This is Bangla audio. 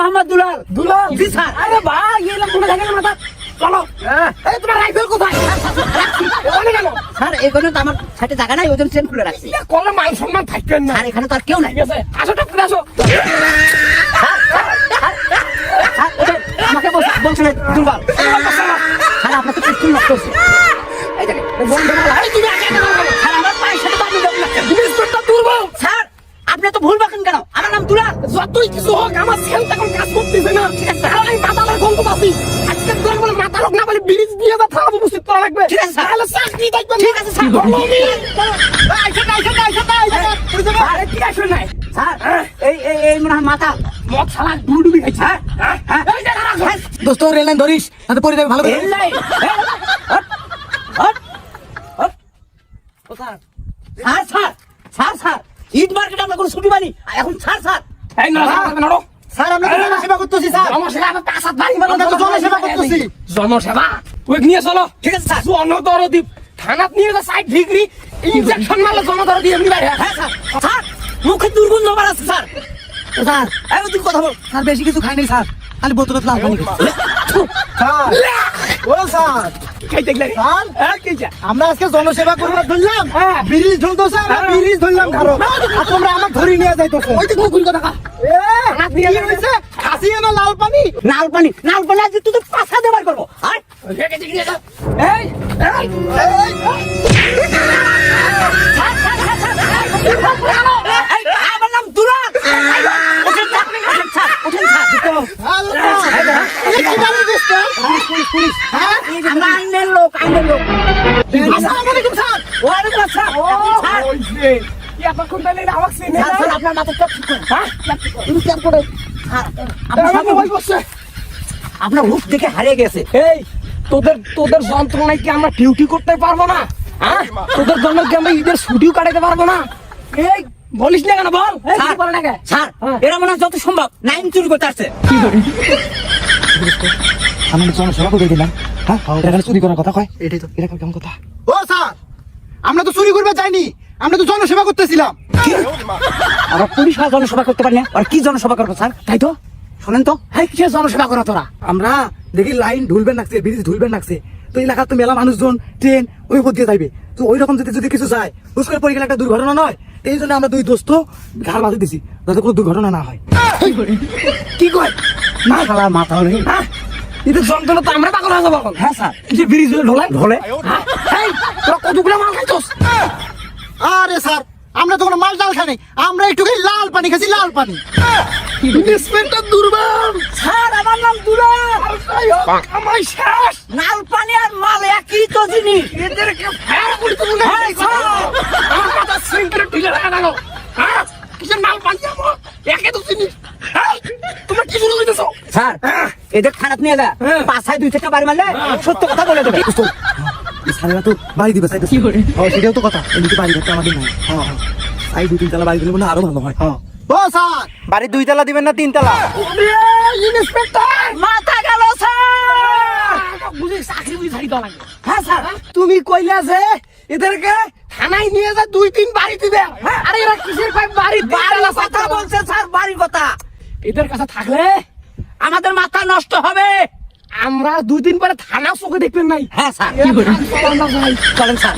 মোহাম্মদ দুলাল। দুলাল? জি স্যার। আরে ভাই মনে থাকে না চলো। এই তোমার রাইফেল কোথায়? ওখানে গেল। স্যার এখানে তো আমার সাথে জায়গা নাই ওই জন্য চেন খুলে রাখছি। কলে মান সম্মান থাকবেন না। স্যার এখানে তো আর কেউ নাই। আসো তো আসো। আমাকে বলছিলেন দুর্বল স্যার আপনাকে পিস্তল নষ্ট হচ্ছে এই দেখেন বন্ধু তুমি আগে আগে বলো স্যার আমার পায়ের সাথে বাঁধি দেবেন না। ইন্সপেক্টর দুর্বল। স্যার আপনি তো ভুল বাকেন কেন আমার নাম দুলাল যতই কিছু হোক আমার সেল তখন কাজ করতেছে না। আমি মাতালের গন্ধ পাচ্ছি আজকে তোর বলে মাথা লোক না বলে ব্রিজ দিয়ে তো থানা উপস্থিত করা লাগবে। ঠিক আছে। তাহলে চাকরি দেখবেন। ঠিক আছে, স্যার। আরে কি আসবে নাই? স্যার এই এই এই মনে হয় মদ শালা খাইছে। হ্যাঁ হ্যাঁ যে হ্যাঁ। দোস্ত রেল লাইন ধরিস তাতে পরে যাবে ভালো line? Sir. Sir sir sir market আমরা কোনো ছুটি পাইনি। এখন ছাড় স্যার। এই না নড়ো স্যার আমরা জনসেবা করতেছি স্যার। জনসেবা আমরা পাঁচাত বাড়ি মারো জনসেবা করতেছি। জনসেবা? ওই নিয়ে চলো। ঠিক আছে স্যার। জনদরদীপ থানাত নিয়ে যা সাইড ডিগ্রি ইনজেকশন মারলে জনদরদি এমনি বাইরে হ্যাঁ। স্যার। স্যার মুখে দুর্গন্ধ বার আছে স্যার। স্যার এই তুই কথা বল। স্যার বেশি কিছু খাইনি স্যার। খালি বোতলে লাল পানি স্যার ও স্যার। স্যার হ্যাঁ কি যা? আমরা আজকে জনসেবা করবার ধরলাম। হ্যাঁ। ব্রিজ আমরা হ্যাঁ। ব্রিজ ধরলাম খারো আর তোমরা আমার ধরে নিয়ে যাইতেছো। ওই তো কুকুর কথা কা হয়েছে? খাসি না লাল পানি নাল পানি নাল পানি আজ তুই তো পাছা দেবার করব এই এই আমার নাম হ্যাঁ? লোক আইনের লোক। আসসালামু আলাইকুম স্যার ওয়ালাইকুম আসসালাম স্যার ওই যে। কি এতক্ষণ তাহলে আপনার মাথা চপ হ্যাঁ? করে আপনার আপনার হুক দেখে হারিয়ে গেছে। এই তোদের তোদের যন্ত্রণায় কি আমরা ডিউটি করতে পারব না? হ্যাঁ? তোদের জন্য কি আমরা ঈদের ছুটিও কাটাতে পারব না? এই বলিস না কেন বল? স্যার হ্যাঁ। এরা মনে হয় যত সম্ভব নাইন চুরি করতে আসছে। আমি জনসেবা করে দিলাম হ্যাঁ? চুরি করার কথা কয়? এটাই তো। এটা কেমন কথা? ও স্যার আমরা তো চুরি করবে যাইনি। আমরা তো জনসেবা করতেছিলাম। আমরা পুলিশ আর করতে পারি না। আর কি জনসভা করব, স্যার? তাই তো? শোনেন তো। হ্যাঁ জনসেবা তোরা? আমরা দেখি লাইন ঢুলবেন ব্রিজ ঢুলবেন তো এলাকার তো মেলা মানুষজন, ট্রেন ওই উপর দিয়ে যাইবে। তো ওই রকম যদি যদি কিছু যায় হুস করে পড়ে গেলে একটা দুর্ঘটনা নয়। এই জন্য আমরা দুই দোস্ত ঘাড় বাঁধে দিছি, যাতে কোনো দুর্ঘটনা না হয়। কি কয়? না, শালা, মাথা হ্যাঁ ঈদের যন্ত্রণা তো আমরা পাগল হয়ে যাব হ্যাঁ স্যার। যে ব্রিজ ঢোলে ঢোলে। তোরা কতগুলো মাল আরে স্যার আমরা তো কোনো মাল ডাল খাই নাই। আমরা একটু খালি লাল পানি খাইছি লাল পানি। ইন্সপেক্টর দুর্বল। স্যার আমার নাম দুলাল। শেষ। নাল পানি আর মাল একই তো জিনিস। এদেরকে করতে বলে হ্যাঁ, স্যার। আমার কথা সিঙ্কের ঢিলে লাগা গেল। হ্যাঁ কিসের মাল পাই যাব একে তো চিনিস এই, তোমরা কি শুরু স্যার এদের খারাপ নিয়ে যা। হ্যাঁ। পাশায় দুই চারটা বাড়ি মারলে সত্য কথা বলে দেবে। স্যারেরা তো বাড়ি দিবে সেটাও তো কথা। এমনিতে বাড়ি আমাদের নাই। হ্যাঁ হ্যাঁ সাই দুই তিন তালা বাড়ি দিলে মনে আরও ভালো হয়। হ্যাঁ ও স্যার! বাড়ি দুই তালা দিবেন না তিন তালা ইন্সপেক্টর! মাথা গেল স্যার! বুঝি চাকরি বুঝি ছাড়ি লাগে। হ্যাঁ স্যার। তুমি কইলা যে এদেরকে থানায় নিয়ে যা দুই তিন বাড়ি দিবে। আরে এরা কিসের বাড়ি? বাড়ি কথা বলছে স্যার বাড়ির কথা। এদের কাছে থাকলে আমাদের মাথা নষ্ট হবে। আমরা দুই দিন পরে থানা চোখে দেখবেন নাই। হ্যাঁ স্যার। চলেন স্যার।